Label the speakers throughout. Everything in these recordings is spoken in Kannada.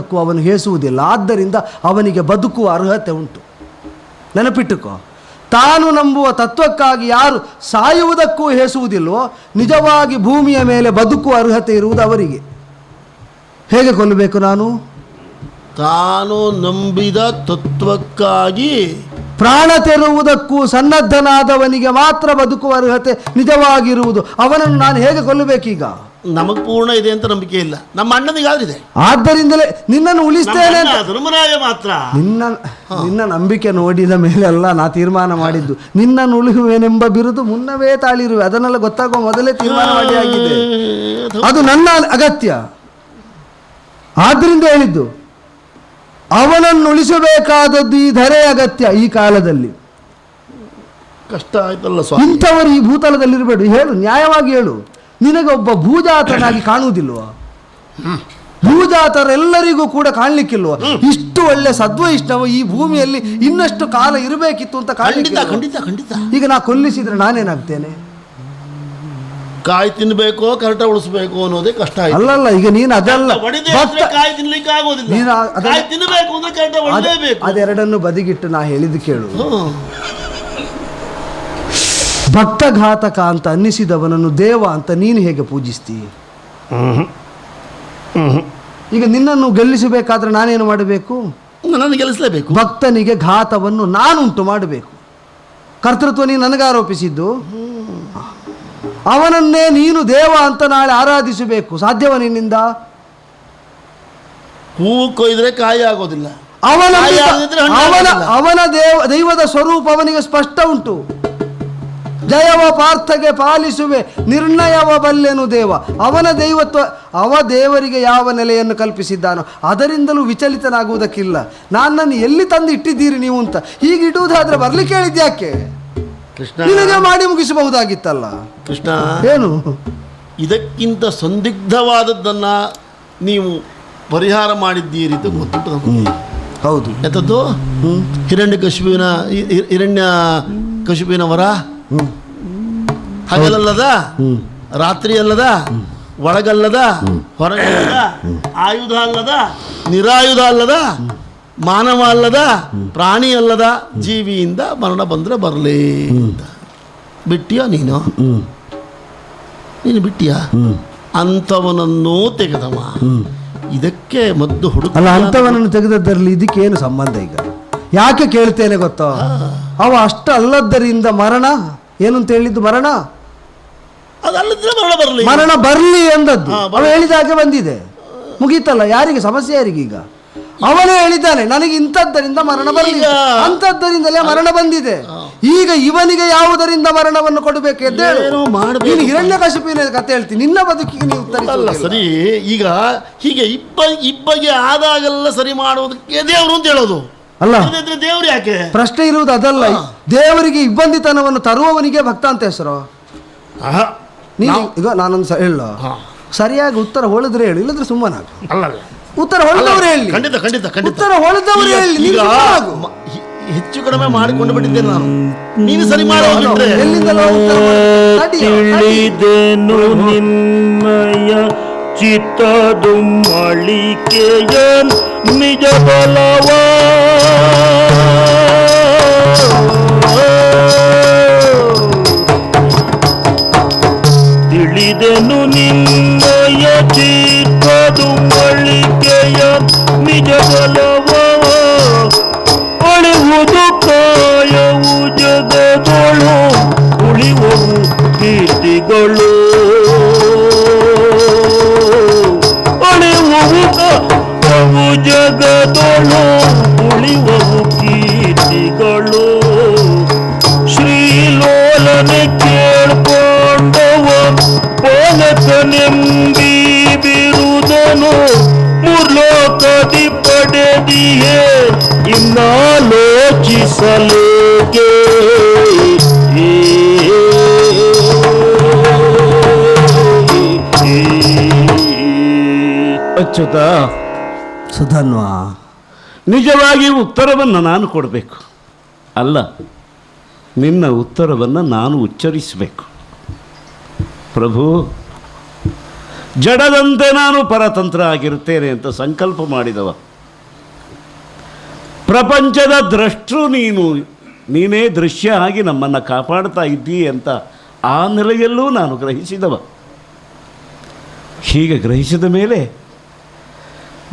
Speaker 1: ಕ್ಕೂ ಅವನು ಹೇಸುವುದಿಲ್ಲ. ಆದ್ದರಿಂದ ಅವನಿಗೆ ಬದುಕುವ ಅರ್ಹತೆ ಉಂಟು. ನೆನಪಿಟ್ಟುಕೋ. ತಾನು ನಂಬುವ ತತ್ವಕ್ಕಾಗಿ ಯಾರು ಸಾಯುವುದಕ್ಕೂ ಹೇಸುವುದಿಲ್ಲವೋ ನಿಜವಾಗಿ ಭೂಮಿಯ ಮೇಲೆ ಬದುಕುವ ಅರ್ಹತೆ ಇರುವುದು ಅವರಿಗೆ. ಹೇಗೆ ಕೊಲ್ಲಬೇಕು ನಾನು?
Speaker 2: ತಾನು ನಂಬಿದ ತತ್ವಕ್ಕಾಗಿ
Speaker 1: ಪ್ರಾಣ ತೆರುವುದಕ್ಕೂ ಸನ್ನದ್ಧನಾದವನಿಗೆ ಮಾತ್ರ ಬದುಕುವ ಅರ್ಹತೆ ನಿಜವಾಗಿರುವುದು. ಅವನನ್ನು ನಾನು ಹೇಗೆ ಕೊಲ್ಲಬೇಕೀಗ?
Speaker 2: ನಮಗ್ ಪೂರ್ಣ ಇದೆ ಅಂತ ನಂಬಿಕೆ ಇಲ್ಲ. ನಮ್ಮ ಅಣ್ಣನಿಗಾದ್ರಿದೆ
Speaker 1: ಆದ್ದರಿಂದಲೇ ನಿನ್ನನ್ನು ಉಳಿಸ್ತೇನೆ ಅಂತ
Speaker 2: ಧರ್ಮರಾಯ ಮಾತ್ರ.
Speaker 1: ನಿನ್ನ ನಿನ್ನ ನಂಬಿಕೆ ನೋಡಿದ ಮೇಲೆ ಅಲ್ಲ ನಾ ತೀರ್ಮಾನ ಮಾಡಿದ್ದು. ನಿನ್ನನ್ನು ಉಳಿಯುವೆನೆಂಬ ಬಿರುದು ಮುನ್ನವೇ ತಾಳಿರುವೆ. ಅದನ್ನೆಲ್ಲ ಗೊತ್ತಾಗುವ ಮೊದಲೇ ತೀರ್ಮಾನ ಮಾಡಿ ಆಗಿದೆ ಅದು ನನ್ನ ಅಗತ್ಯ. ಆದ್ರಿಂದ ಹೇಳಿದ್ದು ಅವನನ್ನು ಉಳಿಸಬೇಕಾದದ್ದು ಈ ಧರೆ ಅಗತ್ಯ ಈ ಕಾಲದಲ್ಲಿ.
Speaker 2: ಕಷ್ಟ ಆಯ್ತಲ್ಲ ಸ್ವಾಮಿ.
Speaker 1: ಇಂಥವರು ಈ ಭೂತಲದಲ್ಲಿರಬೇಡು. ಹೇಳು ನ್ಯಾಯವಾಗಿ ಹೇಳು. ನಿನಗೆ ಒಬ್ಬ ಭೂಜಾತನಾಗಿ ಕಾಣುವುದಿಲ್ವಾ ಭೂಜಾತರೆಲ್ಲರಿಗೂ ಕೂಡ ಕಾಣಲಿಕ್ಕಿಲ್ವ ಇಷ್ಟು ಒಳ್ಳೆ ಸದ್ವೈಷ್ಣವ ಈ ಭೂಮಿಯಲ್ಲಿ ಇನ್ನಷ್ಟು ಕಾಲ ಇರಬೇಕಿತ್ತು ಅಂತ
Speaker 2: ಖಂಡಿತ ಖಂಡಿತ ಖಂಡಿತ.
Speaker 1: ಈಗ ನಾ ಕೊಲ್ಲಿಸಿದ್ರೆ ನಾನೇನಾಗ್ತೇನೆ?
Speaker 2: ಕಾಯಿ ತಿನ್ಬೇಕು ಕರೆಟ ಉಳಿಸ್ಬೇಕು ಅನ್ನೋದೇ ಕಷ್ಟ
Speaker 1: ಅಲ್ಲಲ್ಲ ಈಗ ನೀನು ಅದಲ್ಲ.
Speaker 2: ಕಾಯಿ ತಿನ್ಲಿಕ್ಕೆ ಆಗೋದಿಲ್ಲ.
Speaker 1: ನೀನು ಅದೆರಡನ್ನು ಬದಿಗಿಟ್ಟು ನಾ ಹೇಳಿದ್ದು ಕೇಳು. ಭಕ್ತಘಾತಕ ಅಂತ ಅನ್ನಿಸಿದವನನ್ನು ದೇವ ಅಂತ ನೀನು ಹೇಗೆ ಪೂಜಿಸ್ತೀ? ಈಗ ನಿನ್ನನ್ನು ಗೆಲ್ಲಿಸಬೇಕಾದ್ರೆ ನಾನೇನು ಮಾಡಬೇಕು?
Speaker 2: ನನ್ನನ್ನು ಗೆಲ್ಲಿಸಲೇಬೇಕು.
Speaker 1: ಭಕ್ತನಿಗೆ ಘಾತವನ್ನು ನಾನುಂಟು ಮಾಡಬೇಕು. ಕರ್ತೃತ್ವ ನೀನು ನನಗೆ ಆರೋಪಿಸಿದ್ದು ಅವನನ್ನೇ ನೀನು ದೇವ ಅಂತ ನಾಳೆ ಆರಾಧಿಸಬೇಕು. ಸಾಧ್ಯವ ನಿನ್ನಿಂದ?
Speaker 2: ಹೂವು ಕೊಯ್ದ್ರೆ ಕಾಯಿ ಆಗೋದಿಲ್ಲ.
Speaker 1: ಅವನ ಅವನ. ಅವನ ದೇವ ದೈವದ ಸ್ವರೂಪ ಅವನಿಗೆ ಸ್ಪಷ್ಟ ಉಂಟು. ಜಯವ ಪಾರ್ಥಗೆ ಪಾಲಿಸುವೆ ನಿರ್ಣಯವ ಬಲ್ಲೆನು ದೇವ. ಅವನ ದೈವತ್ವ ಅವ ದೇವರಿಗೆ ಯಾವ ನೆಲೆಯನ್ನು ಕಲ್ಪಿಸಿದ್ದಾನೋ ಅದರಿಂದಲೂ ವಿಚಲಿತನಾಗುವುದಕ್ಕಿಲ್ಲ. ನನ್ನನ್ನು ಎಲ್ಲಿ ತಂದು ಇಟ್ಟಿದ್ದೀರಿ ನೀವು ಅಂತ ಹೀಗೆ ಇಡುವುದಾದ್ರೆ ಬರ್ಲಿಕ್ಕೆ ಹೇಳಿದ್ಯಾಕೆ
Speaker 2: ಕೃಷ್ಣ
Speaker 1: ನಿನಗೆ ಮಾಡಿ ಮುಗಿಸಬಹುದಾಗಿತ್ತಲ್ಲ.
Speaker 2: ಕೃಷ್ಣ
Speaker 1: ಏನು?
Speaker 2: ಇದಕ್ಕಿಂತ ಸಂದಿಗ್ಧವಾದದ್ದನ್ನ ನೀವು ಪರಿಹಾರ ಮಾಡಿದ್ದೀರಿ ಅಂತ ಗೊತ್ತುಂಟು
Speaker 1: ಹೌದು.
Speaker 2: ಎಂಥದ್ದು ಹಿರಣ್ಯ ಕಶುಬಿನ ಹಿರಣ್ಯ ಕಶುಬಿನ ವರ?
Speaker 1: ಹ್ಮ್
Speaker 2: ಹಗಲಲ್ಲದ? ರಾತ್ರಿ ಅಲ್ಲದ ಒಳಗಲ್ಲದ? ಹೊರಗಲ್ಲದ? ಆಯುಧ ಅಲ್ಲದ ನಿರಾಯುಧ ಅಲ್ಲದ ಮಾನವ ಅಲ್ಲದ ಪ್ರಾಣಿ ಅಲ್ಲದ ಜೀವಿಯಿಂದ ಮರಣ ಬಂದ್ರೆ ಬರಲಿ ಅಂತ. ಬಿಟ್ಟಿಯಾ ನೀನು? ನೀನು ಬಿಟ್ಟಿಯಾ? ಅಂಥವನನ್ನು ತೆಗೆದವ. ಇದಕ್ಕೆ ಮದ್ದು ಹುಡುಕ
Speaker 1: ಅಲ್ಲ ಅಂಥವನನ್ನು ತೆಗೆದದ್ದರಲ್ಲಿ ಇದಕ್ಕೇನು ಸಂಬಂಧ ಈಗ? ಯಾಕೆ ಕೇಳ್ತೇನೆ ಗೊತ್ತೋ? ಅವ ಅಷ್ಟ ಅಲ್ಲದ್ದರಿಂದ ಮರಣ ಏನು ಅಂತ ಹೇಳಿದ್ದು ಮರಣ?
Speaker 2: ಅದಲ್ಲದ್ರೆ ಮರಣ ಬರಲಿ.
Speaker 1: ಮರಣ ಬರಲಿ ಎಂದದ್ದು.
Speaker 2: ಅವನು
Speaker 1: ಅವ ಹೇಳಿದ ಹಾಗೆ ಬಂದಿದೆ. ಮುಗೀತಲ್ಲ ಯಾರಿಗೆ ಸಮಸ್ಯೆ ಯಾರಿಗೆ ಈಗ? ಅವನೇ ಹೇಳಿದ್ದಾನೆ ನನಗೆ ಇಂಥದ್ದರಿಂದ ಮರಣ ಬರಲಿ ಅಂಥದ್ದರಿಂದಲೇ ಮರಣ ಬಂದಿದೆ. ಈಗ ಇವನಿಗೆ ಯಾವುದರಿಂದ ಮರಣವನ್ನು ಕೊಡಬೇಕು. ನೀನು ಹಿರಣ್ಯ ಕಶಪಿನ ಕತೆ ಹೇಳ್ತೀನಿ. ನಿನ್ನ ಬದುಕಿಗೆ ನೀವು ಉತ್ತರಿಸಲ್ಲ.
Speaker 2: ಸರಿ ಈಗ ಹೀಗೆ ಇಬ್ಬ ಇಬ್ಬಗೆ ಆದಾಗೆಲ್ಲ ಸರಿ ಮಾಡುವುದಕ್ಕೆ ದೇವರು ಅಂತ ಹೇಳೋದು.
Speaker 1: ಅಲ್ಲ
Speaker 2: ದೇವ್ರು ಯಾಕೆ?
Speaker 1: ಪ್ರಶ್ನೆ ಇರುವುದು ಅದಲ್ಲ. ದೇವರಿಗೆ ಇಬ್ಬಂದಿತನವನ್ನು ತರುವವನಿಗೆ ಭಕ್ತ ಅಂತ ಹೆಸರು.
Speaker 2: ಆಹಾ,
Speaker 1: ನೀನು ಈಗ ನಾನೊಂದು ಸ ಹೇಳ. ಸರಿಯಾಗಿ ಉತ್ತರ ಹೊಳಿದ್ರೆ ಹೇಳಿ ಇಲ್ಲದ್ರೆ ಸುಮ್ಮನ
Speaker 2: ಅಲ್ಲ.
Speaker 1: ಉತ್ತರ ಹೊಳೆದವರು ಹೇಳಿ.
Speaker 2: ಖಂಡಿತ ಖಂಡಿತ ಖಂಡಿತ.
Speaker 1: ಉತ್ತರ ಹೊಳೆದವರು ಹೇಳಿ
Speaker 2: ಹೆ- ಹೆಚ್ಚು ಕಡಿಮೆ ಮಾಡಿಕೊಂಡು ಬಿಟ್ಟಿದ್ದೇನೆ ನಾನು. ನೀನು ಸರಿ ಮಾಡೋದಿದ್ರೆ
Speaker 1: ಎಲ್ಲಿಂದಲೋ
Speaker 3: ತಿಳಿದೆನು ನಿನ್ನಯ ಚಿತ್ತದು ಮಳಿಕೆಯ ನಿಜ ಬಲವ. ತಿಳಿದೆನು ನಿನ್ನಯ ಚಿತ್ತದು ಮಳಿಕೆಯ ನಿಜ ಬಲವ. ಅಳುವುದು ಕಾಯವು ಜಗದಳು, ಉಳಿವವು ಕೀರ್ತಿಗಳು. ಜಗದೊಳು ಉಳಿವವು ಕೀರ್ತಿಗಳು. ಶ್ರೀಲೋಲನೆ ಕೇಳ್ಕೊಂಡವ ಪಾಲಕನೆಂಬಿ ಬಿರುದನು. ಮುರ್ಲೋಕದಿ ಪಡೆದಿಯೇ ಇನ್ನಾಲೋಚಿಸಲೇಕೆ?
Speaker 4: ಅಚ್ಯುತ
Speaker 1: ಸುಧನ್ವ.
Speaker 4: ನಿಜವಾಗಿ ಉತ್ತರವನ್ನು ನಾನು ಕೊಡಬೇಕು. ಅಲ್ಲ, ನಿನ್ನ ಉತ್ತರವನ್ನು ನಾನು ಉಚ್ಚರಿಸಬೇಕು. ಪ್ರಭು, ಜಡದಂತೆ ನಾನು ಪರತಂತ್ರ ಆಗಿರುತ್ತೇನೆ ಅಂತ ಸಂಕಲ್ಪ ಮಾಡಿದವ. ಪ್ರಪಂಚದ ದ್ರಷ್ಟು ನೀನು, ನೀನೇ ದೃಶ್ಯ ಆಗಿ ನಮ್ಮನ್ನು ಕಾಪಾಡ್ತಾ ಇದ್ದೀ ಅಂತ ಆ ನೆಲೆಯಲ್ಲೂ ನಾನು ಗ್ರಹಿಸಿದವ. ಹೀಗೆ ಗ್ರಹಿಸಿದ ಮೇಲೆ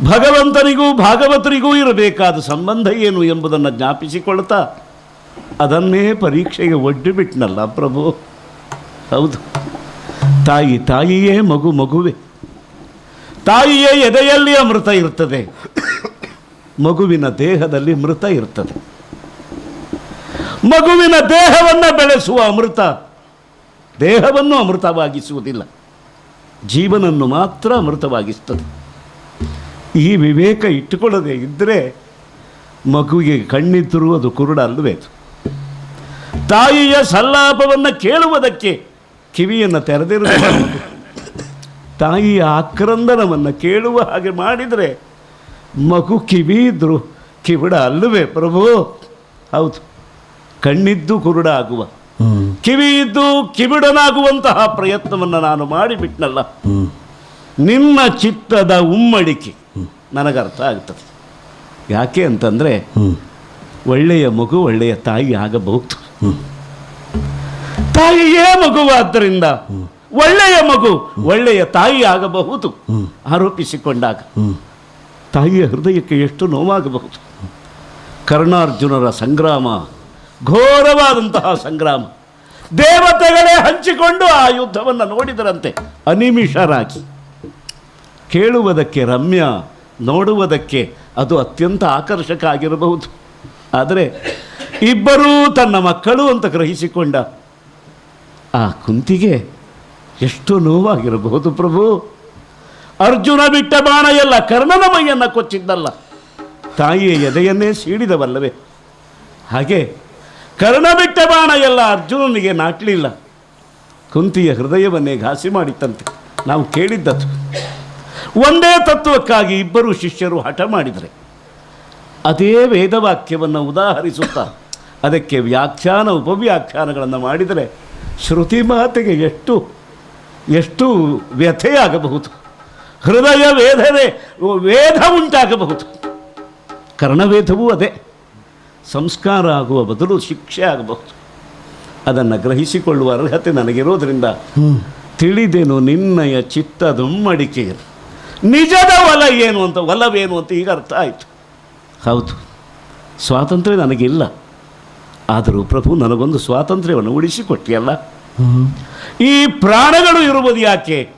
Speaker 4: ಭಗವಂತನಿಗೂ ಭಾಗವತರಿಗೂ ಇರಬೇಕಾದ ಸಂಬಂಧ ಏನು ಎಂಬುದನ್ನು ಜ್ಞಾಪಿಸಿಕೊಳ್ತಾ ಅದನ್ನೇ ಪರೀಕ್ಷೆಗೆ ಒಡ್ಡಿಬಿಟ್ನಲ್ಲ ಪ್ರಭು. ಹೌದು. ತಾಯಿ, ತಾಯಿಯೇ ಮಗು ಮಗುವೆ. ತಾಯಿಯ ಎದೆಯಲ್ಲಿ ಅಮೃತ ಇರ್ತದೆ. ಮಗುವಿನ ದೇಹದಲ್ಲಿ ಮೃತ ಇರ್ತದೆ. ಮಗುವಿನ ದೇಹವನ್ನು ಬೆಳೆಸುವ ಅಮೃತ ದೇಹವನ್ನು ಅಮೃತವಾಗಿಸುವುದಿಲ್ಲ. ಜೀವನನ್ನು ಮಾತ್ರ ಅಮೃತವಾಗಿಸ್ತದೆ. ಈ ವಿವೇಕ ಇಟ್ಟುಕೊಳ್ಳದೆ ಇದ್ದರೆ ಮಗುವಿಗೆ ಕಣ್ಣಿದ್ದರೂ ಅದು ಕುರುಡ ಅಲ್ಲವೇ ಅದು? ತಾಯಿಯ ಸಲ್ಲಾಪವನ್ನು ಕೇಳುವುದಕ್ಕೆ ಕಿವಿಯನ್ನು ತೆರೆದಿರುವ ತಾಯಿಯ ಆಕ್ರಂದನವನ್ನು ಕೇಳುವ ಹಾಗೆ ಮಾಡಿದರೆ ಮಗು ಕಿವಿ ಇದ್ರು ಕಿವಿಡ ಅಲ್ಲವೇ ಪ್ರಭು? ಹೌದು. ಕಣ್ಣಿದ್ದು ಕುರುಡ ಆಗುವ. ಕಿವಿ ಇದ್ದು ಕಿವಿಡನಾಗುವಂತಹ ಪ್ರಯತ್ನವನ್ನು ನಾನು ಮಾಡಿಬಿಟ್ನಲ್ಲ. ನಿಮ್ಮ ಚಿತ್ತದ ಉಮ್ಮಡಿಕೆ ನನಗರ್ಥ ಆಗ್ತದೆ. ಯಾಕೆ ಅಂತಂದರೆ ಒಳ್ಳೆಯ ಮಗು ಒಳ್ಳೆಯ ತಾಯಿ ಆಗಬಹುದು. ತಾಯಿಯೇ ಮಗುವಾದ್ದರಿಂದ ಒಳ್ಳೆಯ ಮಗು ಒಳ್ಳೆಯ ತಾಯಿ ಆಗಬಹುದು. ಆರೋಪಿಸಿಕೊಂಡಾಗ ತಾಯಿಯ ಹೃದಯಕ್ಕೆ ಎಷ್ಟು ನೋವಾಗಬಹುದು. ಕರ್ಣಾರ್ಜುನರ ಸಂಗ್ರಾಮ ಘೋರವಾದಂತಹ ಸಂಗ್ರಾಮ. ದೇವತೆಗಳೇ ಹಂಚಿಕೊಂಡು ಆ ಯುದ್ಧವನ್ನು ನೋಡಿದರಂತೆ ಅನಿಮಿಷರಾಗಿ. ಕೇಳುವುದಕ್ಕೆ ರಮ್ಯ ನೋಡುವುದಕ್ಕೆ ಅದು ಅತ್ಯಂತ ಆಕರ್ಷಕ ಆಗಿರಬಹುದು ಆದರೆ ಇಬ್ಬರೂ ತನ್ನ ಮಕ್ಕಳು ಅಂತ ಗ್ರಹಿಸಿಕೊಂಡ ಆ ಕುಂತಿಗೆ ಎಷ್ಟು ನೋವಾಗಿರಬಹುದು ಪ್ರಭು. ಅರ್ಜುನ ಬಿಟ್ಟ ಬಾಣ ಎಲ್ಲ ಕರ್ಣನ ಮೈಯನ್ನು ಕೊಚ್ಚಿದ್ದಲ್ಲ. ತಾಯಿಯ ಎದೆಯನ್ನೇ ಸೀಡಿದವಲ್ಲವೇ ಹಾಗೆ ಕರ್ಣ ಬಿಟ್ಟ ಬಾಣ ಎಲ್ಲ ಅರ್ಜುನನಿಗೆ ನಾಟಲಿಲ್ಲ. ಕುಂತಿಯ ಹೃದಯವನ್ನೇ ಘಾಸಿ ಮಾಡಿತ್ತಂತೆ. ನಾವು ಕೇಳಿದ್ದದು ಒಂದೇ ತತ್ವಕ್ಕಾಗಿ ಇಬ್ಬರು ಶಿಷ್ಯರು ಹಠ ಮಾಡಿದರೆ. ಅದೇ ವೇದವಾಕ್ಯವನ್ನು ಉದಾಹರಿಸುತ್ತಾ ಅದಕ್ಕೆ ವ್ಯಾಖ್ಯಾನ ಉಪವ್ಯಾಖ್ಯಾನಗಳನ್ನು ಮಾಡಿದರೆ ಶ್ರುತಿ ಮಾತೆಗೆ ಎಷ್ಟು ಎಷ್ಟು ವ್ಯಥೆಯಾಗಬಹುದು. ಹೃದಯ ವೇದನೆ ವೇದ ಉಂಟಾಗಬಹುದು. ಕರ್ಣವೇದವೂ ಅದೇ. ಸಂಸ್ಕಾರ ಆಗುವ ಬದಲು ಶಿಕ್ಷೆ ಆಗಬಹುದು. ಅದನ್ನು ಗ್ರಹಿಸಿಕೊಳ್ಳುವ ಅರ್ಹತೆ ನನಗಿರೋದ್ರಿಂದ ತಿಳಿದೆನು ನಿನ್ನಯ ಚಿತ್ತದುಮ್ಮಡಿಕೆ ನಿಜದ ಒಲ ಏನು ಅಂತ ಒಲವೇನು ಅಂತ ಈಗ ಅರ್ಥ ಆಯಿತು. ಹೌದು. ಸ್ವಾತಂತ್ರ್ಯ ನನಗಿಲ್ಲ. ಆದರೂ ಪ್ರಭು ನನಗೊಂದು ಸ್ವಾತಂತ್ರ್ಯವನ್ನು ಉಳಿಸಿಕೊಟ್ಟಿಯಲ್ಲ. ಈ ಪ್ರಾಣಗಳು ಇರುವುದು ಯಾಕೆ?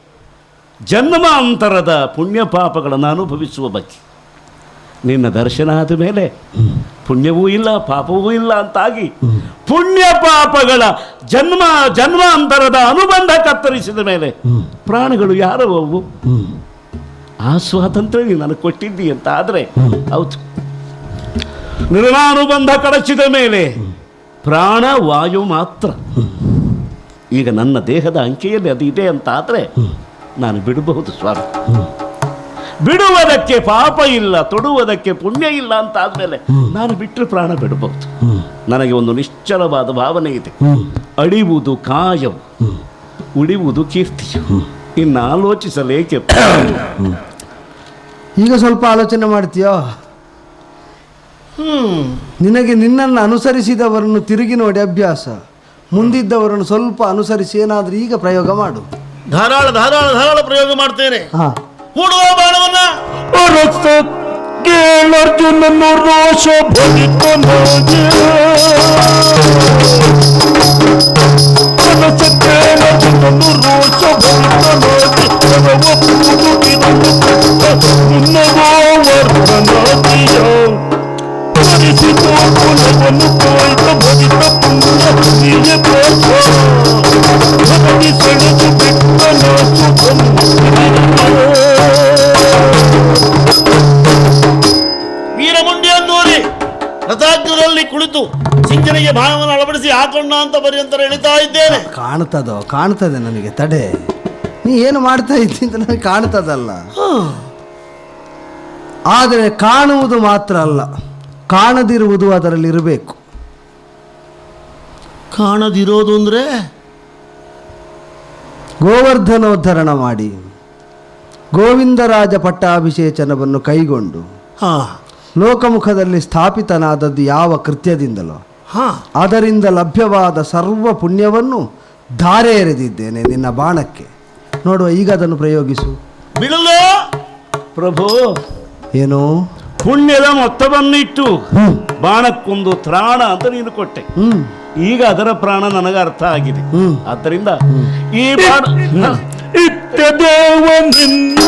Speaker 4: ಜನ್ಮಾಂತರದ ಪುಣ್ಯ ಪಾಪಗಳನ್ನು ಅನುಭವಿಸುವ ಬಗ್ಗೆ. ನಿನ್ನ ದರ್ಶನ ಆದ ಮೇಲೆ ಪುಣ್ಯವೂ ಇಲ್ಲ ಪಾಪವೂ ಇಲ್ಲ ಅಂತಾಗಿ ಪುಣ್ಯ ಪಾಪಗಳ ಜನ್ಮ ಜನ್ಮಾಂತರದ ಅನುಬಂಧ ಕತ್ತರಿಸಿದ ಮೇಲೆ ಪ್ರಾಣಗಳು ಯಾರವು ಆ ಸ್ವಾತಂತ್ರ್ಯ ನೀನು ನನಗೆ ಕೊಟ್ಟಿದ್ದಿ ಅಂತ ಆದರೆ ಹೌದು. ನಿರ್ಣಾನುಬಂಧ ಕಡಚಿದ ಮೇಲೆ ಪ್ರಾಣ ವಾಯು ಮಾತ್ರ. ಈಗ ನನ್ನ ದೇಹದ ಅಂಕೆಯಲ್ಲಿ ಅದು ಇದೆ ಅಂತ ಆದರೆ ನಾನು ಬಿಡಬಹುದು ಸ್ವಾಮಿ. ಬಿಡುವುದಕ್ಕೆ ಪಾಪ ಇಲ್ಲ ತೊಡುವುದಕ್ಕೆ ಪುಣ್ಯ ಇಲ್ಲ ಅಂತ ಆದ್ಮೇಲೆ ನಾನು ಬಿಟ್ಟರೆ ಪ್ರಾಣ ಬಿಡಬಹುದು. ನನಗೆ ಒಂದು ನಿಶ್ಚಲವಾದ ಭಾವನೆ ಇದೆ. ಅಡಿವುದು ಕಾಯವು ಉಳಿವುದು ಕೀರ್ತಿಯು ಇನ್ನು ಆಲೋಚಿಸಲೇಕೆ
Speaker 1: ಈಗ ಸ್ವಲ್ಪ ಆಲೋಚನೆ ಮಾಡ್ತೀಯೋ? ನಿನಗೆ ನಿನ್ನನ್ನು ಅನುಸರಿಸಿದವರನ್ನು ತಿರುಗಿ ನೋಡಿ ಅಭ್ಯಾಸ. ಮುಂದಿದ್ದವರನ್ನು ಸ್ವಲ್ಪ ಅನುಸರಿಸಿ ಏನಾದರೂ ಈಗ ಪ್ರಯೋಗ ಮಾಡು.
Speaker 2: ಧಾರಾಳ ಧಾರಾಳ ಧಾರಾಳ ಪ್ರಯೋಗ ಮಾಡ್ತೇನೆ.
Speaker 1: ಹಾಂ.
Speaker 2: ಹೂಡುವ ಬಾಣವನ್ನ.
Speaker 3: ರೋಷ ಅರಸ ಕೇಳರ್ಜುನನು
Speaker 2: ಹಾಕೊಂಡ ಅಂತ ಪರ್ಯಂತರ ಎಳಿತಾ ಇದ್ದೇನೆ.
Speaker 1: ಕಾಣ್ತದೋ ಕಾಣ್ತದೆ ನನಗೆ ತಡೆ. ನೀ ಏನು ಮಾಡ್ತಾ ಇದ್ದಿ ಅಂತ ನನಗೆ ಕಾಣ್ತದಲ್ಲ. ಆದರೆ ಕಾಣುವುದು ಮಾತ್ರ ಅಲ್ಲ ಕಾಣದಿರುವುದು ಅದರಲ್ಲಿ ಇರಬೇಕು.
Speaker 2: ಕಾಣದಿರೋದು ಅಂದ್ರೆ?
Speaker 1: ಗೋವರ್ಧನೋದ್ಧರಣ ಮಾಡಿ ಗೋವಿಂದರಾಜ ಪಟ್ಟಾಭಿಷೇಚನವನ್ನು ಕೈಗೊಂಡು
Speaker 2: ಹಾ.
Speaker 1: ಲೋಕಮುಖದಲ್ಲಿ ಸ್ಥಾಪಿತನಾದದ್ದು ಯಾವ ಕೃತ್ಯದಿಂದಲೋ ಅದರಿಂದ ಲಭ್ಯವಾದ ಸರ್ವ ಪುಣ್ಯವನ್ನು ಧಾರೆ ಎರೆದಿದ್ದೇನೆ ನಿನ್ನ ಬಾಣಕ್ಕೆ. ನೋಡುವ ಈಗ ಅದನ್ನು ಪ್ರಯೋಗಿಸು.
Speaker 2: ಬಿಡಲು?
Speaker 4: ಪ್ರಭು
Speaker 1: ಏನು?
Speaker 4: ಪುಣ್ಯದ ಮೊತ್ತವನ್ನಿಟ್ಟು ಬಾಣಕ್ಕೊಂದು ತ್ರಾಣ ಅಂತ ನೀನು ಕೊಟ್ಟೆ.
Speaker 1: ಹ್ಮ್.
Speaker 4: ಈಗ ಅದರ ಪ್ರಾಣ ನನಗೆ ಅರ್ಥ ಆಗಿದೆ.
Speaker 1: ಹ್ಮ್.
Speaker 4: ಆದ್ದರಿಂದ ಈ ಬಾಣ.
Speaker 3: ಇತ್ತ ದೇವ ನಿನ್ನ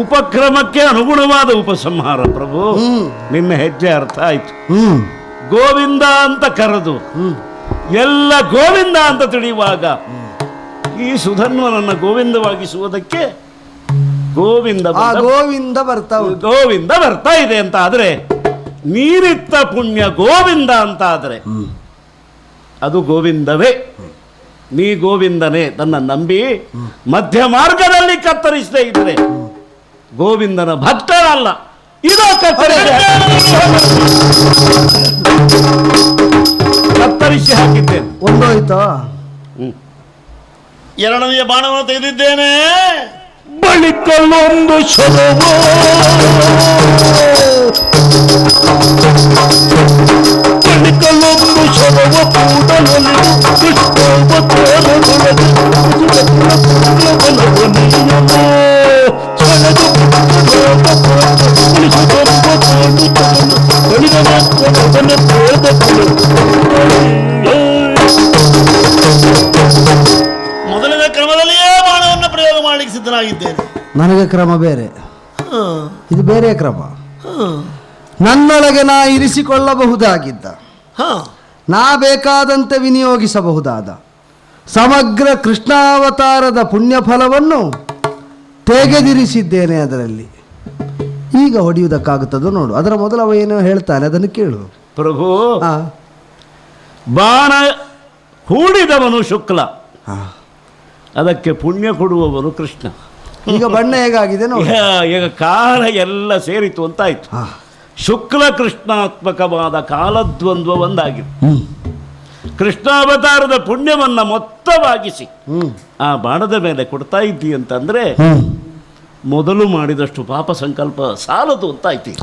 Speaker 4: ಉಪಕ್ರಮಕ್ಕೆ ಅನುಗುಣವಾದ ಉಪಸಂಹಾರ ಪ್ರಭು ನಿನ್ನ ಹೆಜ್ಜೆ ಅರ್ಥ ಆಯ್ತು
Speaker 1: ಹ್ಮ್
Speaker 4: ಗೋವಿಂದ ಅಂತ ಕರೆದು ಎಲ್ಲ ಗೋವಿಂದ ಅಂತ ತಿಳಿಯುವಾಗ ಈ ಸುಧನ್ವನನ್ನು ಗೋವಿಂದವಾಗಿಸುವುದಕ್ಕೆ ಗೋವಿಂದ
Speaker 1: ಗೋವಿಂದ ಬರ್ತಾ
Speaker 4: ಗೋವಿಂದ ಬರ್ತಾ ಇದೆ ಅಂತ ಆದರೆ ನೀರಿತ್ತ ಪುಣ್ಯ ಗೋವಿಂದ ಅಂತ ಆದರೆ ಅದು ಗೋವಿಂದವೇ. ನೀ ಗೋವಿಂದನೇ ತನ್ನ ನಂಬಿ ಮಧ್ಯ ಮಾರ್ಗದಲ್ಲಿ ಕತ್ತರಿಸದೇ ಇದ್ರೆ ಗೋವಿಂದನ ಭಕ್ತರಲ್ಲ. ಇದು ಕತ್ತರಿಸಿ ಕತ್ತರಿಸಿ ಹಾಕಿದ್ದೇನೆ.
Speaker 1: ಒಂದೋಯ್ತಾ.
Speaker 2: ಎರಡನೆಯ ಬಾಣವನ್ನು ತೆಗೆದಿದ್ದೇನೆ.
Speaker 3: ಬಳಿಕಲ್ಲೊಂದು ಬಳಿಕಲ್ಲೊಂದು ಶವವ ಕೂಡಲಲ್ಲಿ
Speaker 2: ಮೊದಲನೇ ಕ್ರಮದಲ್ಲಿಯೇ ಬಾಣವನ್ನು ಪ್ರಯೋಗ ಮಾಡಲಿಕ್ಕೆ ಸಿದ್ಧನಾಗಿದ್ದೇನೆ.
Speaker 1: ನನಗೆ ಕ್ರಮ ಬೇರೆ. ಇದು ಬೇರೆ ಕ್ರಮ. ನನ್ನೊಳಗೆ ನಾ ಇರಿಸಿಕೊಳ್ಳಬಹುದಾಗಿದ್ದ.
Speaker 2: ಹಾ.
Speaker 1: ನಾ ಬೇಕಾದಂತೆ ವಿನಿಯೋಗಿಸಬಹುದಾದ. ಸಮಗ್ರ ಕೃಷ್ಣಾವತಾರದ ಪುಣ್ಯ ಫಲವನ್ನು ತೆಗೆದಿರಿಸಿದ್ದೇನೆ ಅದರಲ್ಲಿ. ಈಗ ಹೊಡೆಯುವುದಕ್ಕಾಗುತ್ತದೋ ನೋಡು. ಅದರ ಮೊದಲು ಅವ ಏನೋ ಹೇಳ್ತಾನೆ? ಅದನ್ನು ಕೇಳು.
Speaker 4: ಪ್ರಭು
Speaker 1: ಆ,
Speaker 4: ಬಾಣ ಹೂಡಿದವನು ಶುಕ್ಲ.
Speaker 1: ಆ.
Speaker 4: ಅದಕ್ಕೆ ಪುಣ್ಯ ಕೊಡುವವನು ಕೃಷ್ಣ.
Speaker 1: ಈಗ ಬಣ್ಣ ಹೇಗಾಗಿದೆ ನೋಡು.
Speaker 4: ಈಗ ಈಗ ಕಾಲ ಎಲ್ಲ ಸೇರಿತು ಅಂತಾಯ್ತು.
Speaker 1: ಆ,
Speaker 4: ಶುಕ್ಲ ಕೃಷ್ಣಾತ್ಮಕವಾದ ಕಾಲದ್ವಂದ್ವ ಒಂದಾಗಿದೆ
Speaker 1: ಹ್ಮ್.
Speaker 4: ಕೃಷ್ಣಾವತಾರದ ಪುಣ್ಯವನ್ನ ಮೊತ್ತವಾಗಿಸಿ.
Speaker 1: ಹ್ಮ್.
Speaker 4: ಆ ಬಾಣದ ಮೇಲೆ ಕೊಡ್ತಾ ಇದ್ದಿ ಅಂತಂದ್ರೆ
Speaker 1: ಹ್ಮ್.
Speaker 4: ಮೊದಲು ಮಾಡಿದಷ್ಟು ಪಾಪ ಸಂಕಲ್ಪ ಸಾಲದು ಅಂತಾಯ್ತು
Speaker 1: ಐತಿ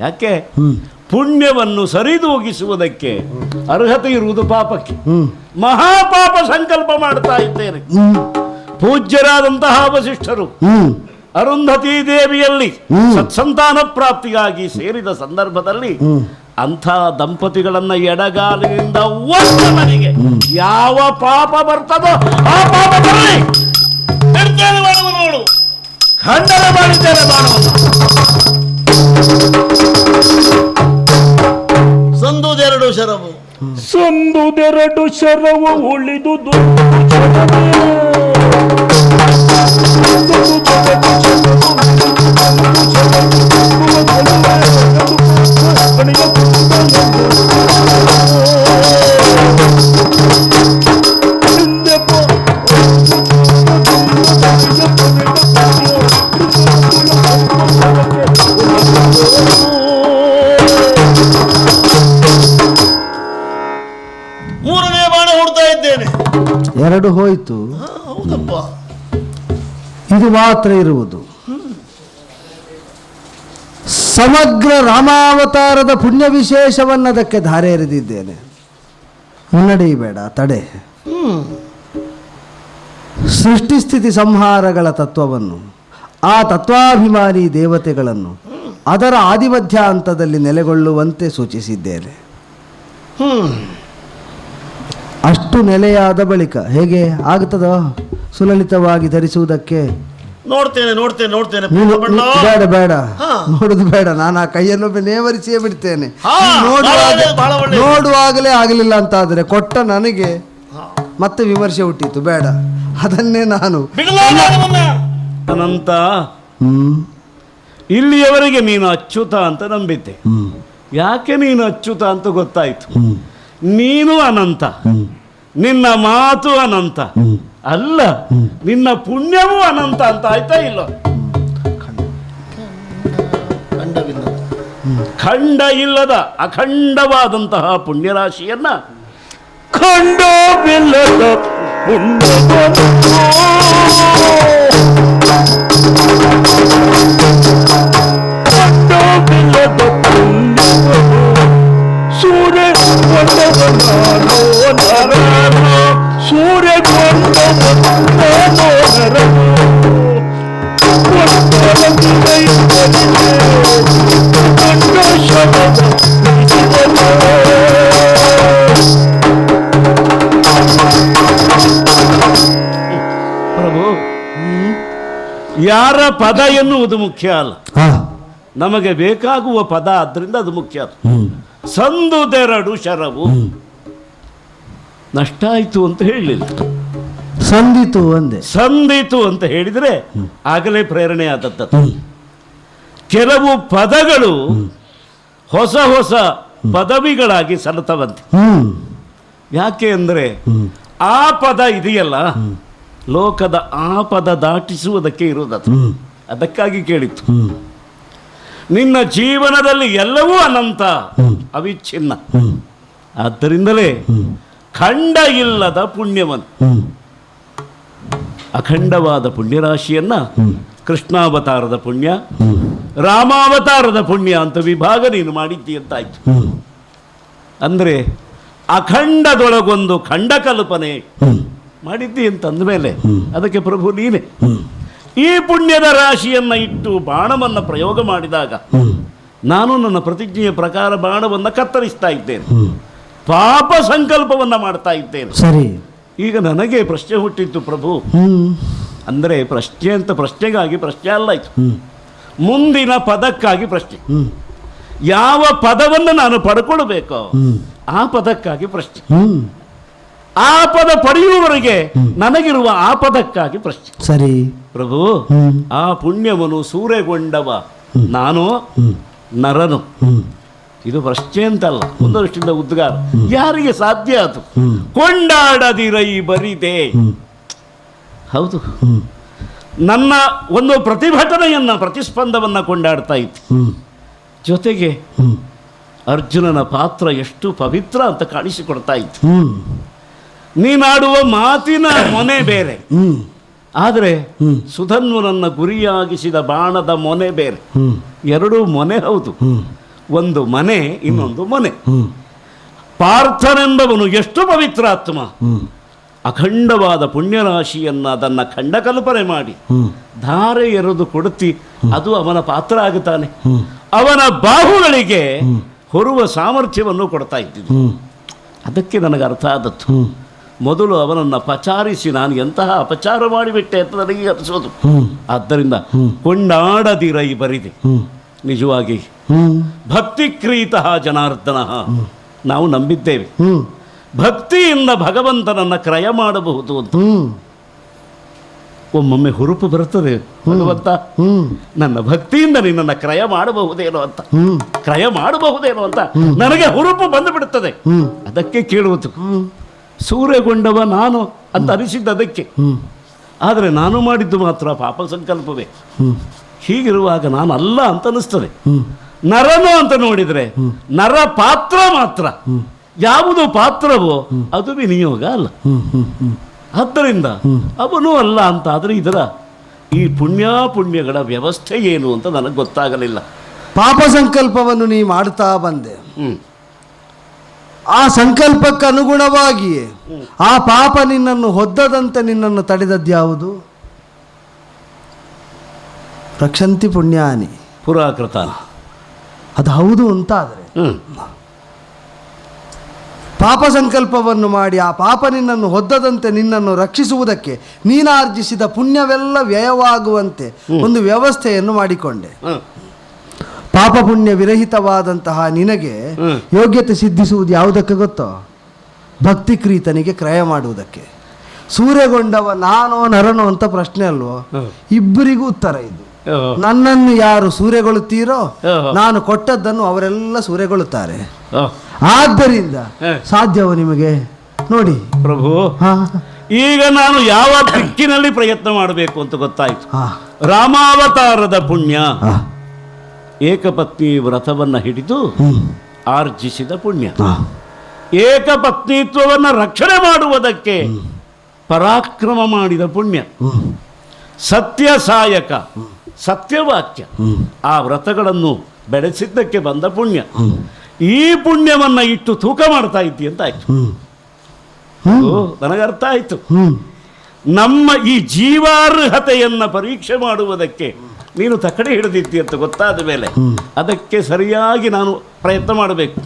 Speaker 4: ಯಾಕೆ? ಪುಣ್ಯವನ್ನು ಸರಿದೂಗಿಸುವುದಕ್ಕೆ ಅರ್ಹತೆ ಇರುವುದು ಪಾಪಕ್ಕೆ. ಮಹಾಪಾಪ ಸಂಕಲ್ಪ ಮಾಡ್ತಾ ಇದ್ದೇನೆ. ಪೂಜ್ಯರಾದಂತಹ ವಸಿಷ್ಠರು ಅರುಂಧತಿ ದೇವಿಯಲ್ಲಿ ಸತ್ಸಂತಾನ ಪ್ರಾಪ್ತಿಗಾಗಿ ಸೇರಿದ ಸಂದರ್ಭದಲ್ಲಿ. ಅಂಥ ದಂಪತಿಗಳನ್ನ ಎಡಗಾಲಿನಿಂದ ಮನೆಗೆ ಯಾವ ಪಾಪ ಬರ್ತದೋ ಆ ಪಾಪ ಬರಲಿ. ಖಂಡನೆ ಮಾಡಿದ್ದೇನೆ ನಾನು
Speaker 2: ಸಂದುದೆರಡು ಶರವು.
Speaker 3: ಸಂದುದೆರಡು ಶರವು ಉಳಿದುದು.
Speaker 1: ಎರಡು ಹೋಯಿತು. ಇದು ಮಾತ್ರ ಇರುವುದು. ಸಮಗ್ರ ರಾಮಾವತಾರದ ಪುಣ್ಯ ವಿಶೇಷವನ್ನು ಅದಕ್ಕೆ ಧಾರೆ ಎರೆದಿದ್ದೇನೆ. ಮುನ್ನಡೆಯಬೇಡ ತಡೆ. ಸೃಷ್ಟಿ ಸ್ಥಿತಿ ಸಂಹಾರಗಳ ತತ್ವವನ್ನು ಆ ತತ್ವಾಭಿಮಾನಿ ದೇವತೆಗಳನ್ನು ಅದರ ಆದಿಮಧ್ಯ ಹಂತದಲ್ಲಿ ನೆಲೆಗೊಳ್ಳುವಂತೆ ಸೂಚಿಸಿದ್ದೇನೆ. ಅಷ್ಟು ನೆಲೆಯಾದ ಬಳಿಕ ಹೇಗೆ ಆಗ್ತದೋ ಸುಲಲಿತವಾಗಿ ಧರಿಸುವುದಕ್ಕೆ.
Speaker 2: ನೋಡ್ತೇನೆ ನೋಡ್ತೇನೆ ನೋಡ್ತೇನೆ.
Speaker 1: ನೀನು
Speaker 2: ಬಣ್ಣ.
Speaker 1: ಬೇಡ ಬೇಡ.
Speaker 2: ಹಾ.
Speaker 1: ನೋಡುದು ಬೇಡ. ನಾನು ಆ ಕೈಯನ್ನೊಮ್ಮೆ ನೇವರಿಸಿಯೇ ಬಿಡ್ತೇನೆ.
Speaker 2: ಹಾ,
Speaker 1: ನೀನು ನೋಡುವಾಗ
Speaker 2: ಬಹಳ.
Speaker 1: ನೋಡುವಾಗಲೇ ಆಗಲಿಲ್ಲ ಅಂತ ಆದ್ರೆ ಕೊಟ್ಟ ನನಗೆ ಮತ್ತೆ ವಿಮರ್ಶೆ ಹುಟ್ಟಿತು ಬೇಡ. ಅದನ್ನೇ ನಾನು.
Speaker 4: ಅನಂತ
Speaker 1: ಹ್ಮ್.
Speaker 4: ಇಲ್ಲಿಯವರೆಗೆ ನೀನು ಅಚ್ಚುತ ಅಂತ ನಂಬಿದ್ದೆ.
Speaker 1: ಹ್ಮ್.
Speaker 4: ಯಾಕೆ ನೀನು ಅಚ್ಚುತ ಅಂತ ಗೊತ್ತಾಯ್ತು?
Speaker 1: ಹ್ಮ್.
Speaker 4: ನೀನು ಅನಂತ. ನಿನ್ನ ಮಾತು ಅನಂತ. ಅಲ್ಲ ನಿನ್ನ ಪುಣ್ಯವೂ ಅನಂತ ಅಂತ ಆಯ್ತಾ ಇಲ್ಲ? ಖಂಡ ಇಲ್ಲದ ಅಖಂಡವಾದಂತಹ ಪುಣ್ಯರಾಶಿಯನ್ನ
Speaker 3: ಖಂಡ ಬಿಲ್ಲದ
Speaker 4: ಯಾರ ಪದ ಎನ್ನುವುದು ಮುಖ್ಯ ಅಲ್ಲ
Speaker 1: ಹಾ
Speaker 4: ನಮಗೆ ಬೇಕಾಗುವ ಪದ ಆದ್ರಿಂದ ಅದು ಮುಖ್ಯ ಅಲ್ಲ
Speaker 1: ಹ್ಮ್
Speaker 4: ಸಂದುದೆರಡು ಶರವು. ನಷ್ಟ ಆಯ್ತು ಅಂತ ಹೇಳಲಿಲ್ಲ.
Speaker 1: ಸಂದಿತು ಅಂದೆ.
Speaker 4: ಸಂದಿತು ಅಂತ ಹೇಳಿದರೆ ಆಗಲೇ ಪ್ರೇರಣೆ ಆದದ್ದು. ಕೆಲವು ಪದಗಳು ಹೊಸ ಹೊಸ ಪದವಿಗಳಾಗಿ ಸಲತವಂತೆ ಯಾಕೆ ಅಂದರೆ ಆ ಪದ ಇದೆಯಲ್ಲ ಲೋಕದ ಆ ಪದ ದಾಟಿಸುವುದಕ್ಕೆ ಇರುವುದದು ಅದಕ್ಕಾಗಿ ಕೇಳಿತ್ತು. ನಿನ್ನ ಜೀವನದಲ್ಲಿ ಎಲ್ಲವೂ ಅನಂತ. ಅವಿಚ್ಛಿನ್ನ. ಆದ್ದರಿಂದಲೇ ಖಂಡ ಇಲ್ಲದ ಪುಣ್ಯವನ್ನು ಅಖಂಡವಾದ ಪುಣ್ಯರಾಶಿಯನ್ನ ಕೃಷ್ಣಾವತಾರದ ಪುಣ್ಯ ರಾಮಾವತಾರದ ಪುಣ್ಯ ಅಂತ ವಿಭಾಗ ನೀನು ಮಾಡಿದ್ದಿ ಅಂತಾಯ್ತು.
Speaker 1: ಆಯ್ತು
Speaker 4: ಅಂದರೆ ಅಖಂಡದೊಳಗೊಂದು ಖಂಡ ಕಲ್ಪನೆ ಮಾಡಿದ್ದಿ ಅಂತ ಅಂದಮೇಲೆ
Speaker 1: ಹ್ಮ್.
Speaker 4: ಅದಕ್ಕೆ ಪ್ರಭು ನೀನೆ. ಈ ಪುಣ್ಯದ ರಾಶಿಯನ್ನು ಇಟ್ಟು ಬಾಣವನ್ನು ಪ್ರಯೋಗ ಮಾಡಿದಾಗ ನಾನು ನನ್ನ ಪ್ರತಿಜ್ಞೆಯ ಪ್ರಕಾರ ಬಾಣವನ್ನು ಕತ್ತರಿಸ್ತಾ ಇದ್ದೇನೆ. ಪಾಪ ಸಂಕಲ್ಪವನ್ನ ಮಾಡ್ತಾ ಇದ್ದೇನೆ.
Speaker 1: ಸರಿ.
Speaker 4: ಈಗ ನನಗೆ ಪ್ರಶ್ನೆ ಹುಟ್ಟಿತ್ತು ಪ್ರಭು. ಅಂದರೆ ಪ್ರಶ್ನೆ ಅಂತ ಪ್ರಶ್ನೆಗಾಗಿ ಪ್ರಶ್ನೆ ಅಲ್ಲ ಇದು. ಮುಂದಿನ ಪದಕ್ಕಾಗಿ ಪ್ರಶ್ನೆ. ಯಾವ ಪದವನ್ನು ನಾನು ಪಡ್ಕೊಳ್ಬೇಕೋ ಆ ಪದಕ್ಕಾಗಿ ಪ್ರಶ್ನೆ.
Speaker 1: ಹ್ಮ್
Speaker 4: ಆ ಪದ ಪಡೆಯುವವರೆಗೆ ನನಗಿರುವ ಆಪದಕ್ಕಾಗಿ ಪದಕ್ಕಾಗಿ ಪ್ರಶ್ನೆ.
Speaker 1: ಸರಿ.
Speaker 4: ಪ್ರಭು ಆ ಪುಣ್ಯವನು ಸೂರೆಗೊಂಡವ ನಾನು ನರನು. ಇದು ಪ್ರಶ್ನೆ ಅಂತಲ್ಲ ಒಂದು ದೃಷ್ಟಿಯಿಂದ ಉದ್ಗಾರ. ಯಾರಿಗೆ ಸಾಧ್ಯ ಅದು. ಕೊಂಡಾಡದಿರೈ ಬರಿದೆ. ಹೌದು. ನನ್ನ ಒಂದು ಪ್ರತಿಭಟನೆಯನ್ನ ಪ್ರತಿಸ್ಪಂದವನ್ನ ಕೊಂಡಾಡ್ತಾ ಇತ್ತು ಜೊತೆಗೆ ಅರ್ಜುನನ ಪಾತ್ರ ಎಷ್ಟು ಪವಿತ್ರ ಅಂತ ಕಾಣಿಸಿಕೊಡ್ತಾ ಇತ್ತು ನೀನಾಡುವ ಮಾತಿನ ಮೊನೆ ಬೇರೆ. ಆದರೆ. ಸುಧನ್ವನನ್ನ ಗುರಿಯಾಗಿಸಿದ ಬಾಣದ ಮೊನೆ ಬೇರೆ. ಎರಡೂ ಮೊನೆ ಹೌದು. ಒಂದು ಮನೆ ಇನ್ನೊಂದು ಮೊನೆ. ಪಾರ್ಥನೆಂಬವನು ಎಷ್ಟು ಪವಿತ್ರ ಆತ್ಮ.
Speaker 1: ಹ್ಮ್.
Speaker 4: ಅಖಂಡವಾದ ಪುಣ್ಯರಾಶಿಯನ್ನ ಅದನ್ನ ಖಂಡ ಕಲ್ಪನೆ ಮಾಡಿ. ಧಾರೆ ಎರೆದು ಕೊಡುತ್ತಿ ಅದು ಅವನ ಪಾತ್ರ ಆಗುತ್ತಾನೆ ಅವನ ಬಾಹುಗಳಿಗೆ ಹೊರುವ ಸಾಮರ್ಥ್ಯವನ್ನು ಕೊಡ್ತಾ ಇದ್ದಿದ್ದು. ಅದಕ್ಕೆ ನನಗೆ ಅರ್ಥ ಆದದ್ದು ಮೊದಲು ಅವನನ್ನು ಪಚಾರಿಸಿ ನಾನು ಎಂತಹ ಅಪಚಾರ ಮಾಡಿಬಿಟ್ಟೆ ಅಂತ ನನಗೆ ಅನಿಸೋದು. ಆದ್ದರಿಂದ ಈ ಬರಿದೆ ನಿಜವಾಗಿ.
Speaker 1: ಭಕ್ತಿ
Speaker 4: ಭಕ್ತಿಕ್ರೀತ ಜನಾರ್ದನ. ನಾವು ನಂಬಿದ್ದೇವೆ. ಭಕ್ತಿಯಿಂದ ಭಗವಂತನನ್ನು ಕ್ರಯ ಮಾಡಬಹುದು ಅಂತ. ಒಮ್ಮೊಮ್ಮೆ ಹುರುಪು ಬರುತ್ತದೆ ಭಗವಂತ. ನನ್ನ ಭಕ್ತಿಯಿಂದ ನಿನ್ನನ್ನು ಕ್ರಯ ಮಾಡಬಹುದೇನೋ ಅಂತ. ಕ್ರಯ ಮಾಡಬಹುದೇನೋ ಅಂತ. ನನಗೆ ಹುರುಪು ಬಂದು ಬಿಡುತ್ತದೆ ಅದಕ್ಕೆ ಕೇಳುವುದು. ಸೂರ್ಯಗೊಂಡವ ನಾನು ಅಂತ ಅನಿಸಿದ್ದು ಅದಕ್ಕೆ.
Speaker 1: ಹ್ಮ್
Speaker 4: ಆದರೆ ನಾನು ಮಾಡಿದ್ದು ಮಾತ್ರ ಪಾಪ ಸಂಕಲ್ಪವೇ. ಹೀಗಿರುವಾಗ ನಾನು ಅಲ್ಲ ಅಂತ ಅನಿಸ್ತದೆ ನರನು ಅಂತ ನೋಡಿದರೆ ನರ ಪಾತ್ರ ಮಾತ್ರ. ಯಾವುದು ಪಾತ್ರವೋ ಅದು ವಿನಿಯೋಗ ಅಲ್ಲ. ಆದ್ದರಿಂದ ಅವನು ಅಲ್ಲ ಅಂತ ಆದರೆ ಇದರ ಈ ಪುಣ್ಯ ಪುಣ್ಯಗಳ ವ್ಯವಸ್ಥೆ ಏನು ಅಂತ ನನಗೆ ಗೊತ್ತಾಗಲಿಲ್ಲ.
Speaker 1: ಪಾಪ ಸಂಕಲ್ಪವನ್ನು ನೀ ಮಾಡ್ತಾ ಬಂದೆ.
Speaker 4: ಹ್ಮ್.
Speaker 1: ಆ ಸಂಕಲ್ಪಕ್ಕೆ ಅನುಗುಣವಾಗಿಯೇ ಆ ಪಾಪ ನಿನ್ನನ್ನು ಹೊದ್ದದಂತೆ ನಿನ್ನನ್ನು ತಡೆದದ್ಯಾವುದು ರಕ್ಷಂತಿ ಪುಣ್ಯಾನಿ.
Speaker 4: ಪುರಾಕೃತ
Speaker 1: ಅದು ಹೌದು ಅಂತಾದರೆ ಪಾಪ ಸಂಕಲ್ಪವನ್ನು ಮಾಡಿ ಆ ಪಾಪ ನಿನ್ನನ್ನು ಹೊದ್ದದಂತೆ ನಿನ್ನನ್ನು ರಕ್ಷಿಸುವುದಕ್ಕೆ ನೀನಾರ್ಜಿಸಿದ ಪುಣ್ಯವೆಲ್ಲ ವ್ಯಯವಾಗುವಂತೆ ಒಂದು ವ್ಯವಸ್ಥೆಯನ್ನು ಮಾಡಿಕೊಂಡೆ.
Speaker 4: ಹ್ಮ್
Speaker 1: ಪಾಪ ಪುಣ್ಯ ವಿರಹಿತವಾದಂತಹ ನಿನಗೆ. ಯೋಗ್ಯತೆ ಸಿದ್ಧಿಸುವುದು ಯಾವುದಕ್ಕೆ ಗೊತ್ತೋ? ಭಕ್ತಿ ಕ್ರೀತನಿಗೆ ಕ್ರಯ ಮಾಡುವುದಕ್ಕೆ. ಸೂರ್ಯಗೊಂಡವ ನಾನೋ ನರನೋ ಅಂತ ಪ್ರಶ್ನೆ ಅಲ್ವೋ. ಇಬ್ಬರಿಗೂ ಉತ್ತರ ಇದು. ನನ್ನನ್ನು ಯಾರು
Speaker 4: ಸೂರ್ಯಗೊಳ್ಳುತ್ತೀರೋ.
Speaker 1: ನಾನು ಕೊಟ್ಟದ್ದನ್ನು ಅವರೆಲ್ಲ
Speaker 4: ಸೂರ್ಯಗೊಳ್ಳುತ್ತಾರೆ
Speaker 1: ಆದ್ದರಿಂದ ಸಾಧ್ಯವ ನಿಮಗೆ? ನೋಡಿ.
Speaker 4: ಪ್ರಭು ಈಗ ನಾನು ಯಾವ ದಿಕ್ಕಿನಲ್ಲಿ ಪ್ರಯತ್ನ ಮಾಡಬೇಕು ಅಂತ ಗೊತ್ತಾಯ್ತು. ರಾಮಾವತಾರದ ಪುಣ್ಯ. ಏಕಪತ್ನಿ ವ್ರತವನ್ನ ಹಿಡಿದು ಆರ್ಜಿಸಿದ ಪುಣ್ಯ. ಏಕಪತ್ನಿತ್ವವನ್ನು ರಕ್ಷಣೆ ಮಾಡುವುದಕ್ಕೆ ಪರಾಕ್ರಮ ಮಾಡಿದ ಪುಣ್ಯ. ಸತ್ಯ ಸಹಾಯಕ ಸತ್ಯವಾಕ್ಯ. ಆ ವ್ರತಗಳನ್ನು ಬೆಳೆಸಿದ್ದಕ್ಕೆ ಬಂದ ಪುಣ್ಯ. ಈ ಪುಣ್ಯವನ್ನು ಇಟ್ಟು ತೂಕ ಮಾಡ್ತಾ ಇದ್ದಿ ಅಂತ ಆಯ್ತು. ನನಗರ್ಥ ಆಯ್ತು. ನಮ್ಮ ಈ ಜೀವಾರ್ಹತೆಯನ್ನು ಪರೀಕ್ಷೆ ಮಾಡುವುದಕ್ಕೆ ನೀನು ತಕಡೆ ಹಿಡಿದಿದ್ದಿ ಅಂತ ಗೊತ್ತಾದ ಮೇಲೆ ಅದಕ್ಕೆ ಸರಿಯಾಗಿ ನಾನು ಪ್ರಯತ್ನ ಮಾಡಬೇಕು.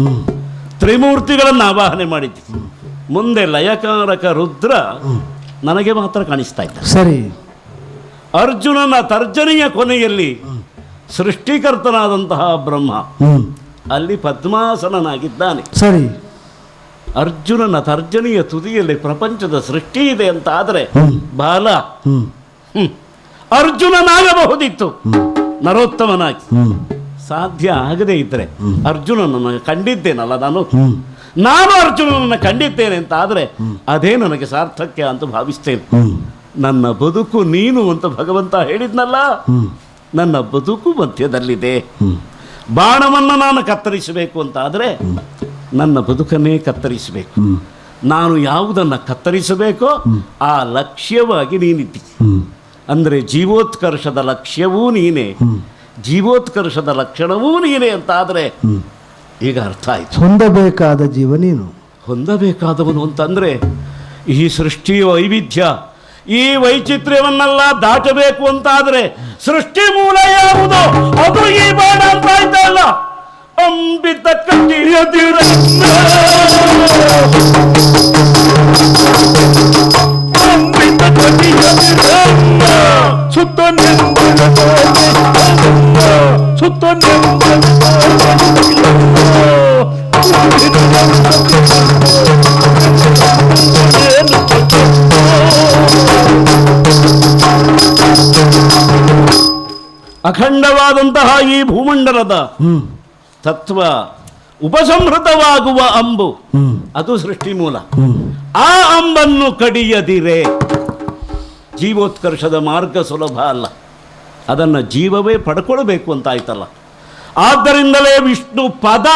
Speaker 4: ತ್ರಿಮೂರ್ತಿಗಳನ್ನು ಆವಾಹನೆ ಮಾಡಿದ್ದೆ. ಮುಂದೆ ಲಯಕಾರಕ ರುದ್ರ ನನಗೆ ಮಾತ್ರ ಕಾಣಿಸ್ತಾ ಇದ್ದ.
Speaker 1: ಸರಿ.
Speaker 4: ಅರ್ಜುನನ ತರ್ಜನೆಯ ಕೊನೆಯಲ್ಲಿ ಸೃಷ್ಟಿಕರ್ತನಾದಂತಹ ಬ್ರಹ್ಮ
Speaker 1: ಹ್ಮ್.
Speaker 4: ಅಲ್ಲಿ ಪದ್ಮಾಸನನಾಗಿದ್ದಾನೆ.
Speaker 1: ಸರಿ.
Speaker 4: ಅರ್ಜುನನ ತರ್ಜನೆಯ ತುದಿಯಲ್ಲಿ ಪ್ರಪಂಚದ ಸೃಷ್ಟಿ ಇದೆ ಅಂತ ಆದರೆ ಬಾಲ. ಅರ್ಜುನನಾಗಬಹುದಿತ್ತು. ನರೋತ್ತಮನಾಗಿ. ಸಾಧ್ಯ ಆಗದೇ ಇದ್ರೆ ಅರ್ಜುನನನ್ನು ಕಂಡಿದ್ದೇನಲ್ಲ ನಾನು? ನಾನು ಅರ್ಜುನನನ್ನು ಕಂಡಿದ್ದೇನೆ ಅಂತ ಆದರೆ ಅದೇ ನನಗೆ ಸಾರ್ಥಕ್ಯ ಅಂತ ಭಾವಿಸ್ತೇನೆ. ನನ್ನ ಬದುಕು ನೀನು ಅಂತ ಭಗವಂತ ಹೇಳಿದ್ನಲ್ಲ? ನನ್ನ ಬದುಕು ಮಧ್ಯದಲ್ಲಿದೆ. ಬಾಣವನ್ನು ನಾನು ಕತ್ತರಿಸಬೇಕು ಅಂತ ಆದರೆ ನನ್ನ ಬದುಕನ್ನೇ ಕತ್ತರಿಸಬೇಕು. ನಾನು ಯಾವುದನ್ನು ಕತ್ತರಿಸಬೇಕೋ ಆ ಲಕ್ಷ್ಯವಾಗಿ ನೀನಿದ್ದಿ
Speaker 1: ಹ್ಮ್.
Speaker 4: ಅಂದರೆ ಜೀವೋತ್ಕರ್ಷದ ಲಕ್ಷ್ಯವೂ ನೀನೇ. ಜೀವೋತ್ಕರ್ಷದ ಲಕ್ಷಣವೂ ನೀನೇ ಅಂತ ಆದರೆ ಈಗ ಅರ್ಥ ಆಯಿತು.
Speaker 1: ಹೊಂದಬೇಕಾದ ಜೀವ ನೀನು.
Speaker 4: ಹೊಂದಬೇಕಾದವನು ಅಂತಂದರೆ ಈ ಸೃಷ್ಟಿಯ ವೈವಿಧ್ಯ ಈ ವೈಚಿತ್ರ್ಯವನ್ನೆಲ್ಲ ದಾಟಬೇಕು ಅಂತಾದರೆ ಸೃಷ್ಟಿ ಮೂಲ ಯಾವುದು? ಅದು ಈ ಬೇಡ ಅಂತ ಆಯ್ತಲ್ಲ ಅಂಬಿತ ಕಟ್ಟಿಯದಿರ ಅಖಂಡವಾದಂತಹ ಈ ಭೂಮಂಡಲದ ತತ್ವ ಉಪಸಂಹೃತವಾಗುವ ಅಂಬು. ಅದು ಸೃಷ್ಟಿ ಮೂಲ ಆ ಅಂಬನ್ನು ಕಡಿಯದಿರೆ. ಜೀವೋತ್ಕರ್ಷದ ಮಾರ್ಗ ಸುಲಭ ಅಲ್ಲ. ಅದನ್ನು ಜೀವವೇ ಪಡ್ಕೊಳ್ಬೇಕು ಅಂತ ಆಯ್ತಲ್ಲ. ಆದ್ದರಿಂದಲೇ ವಿಷ್ಣು ಪದ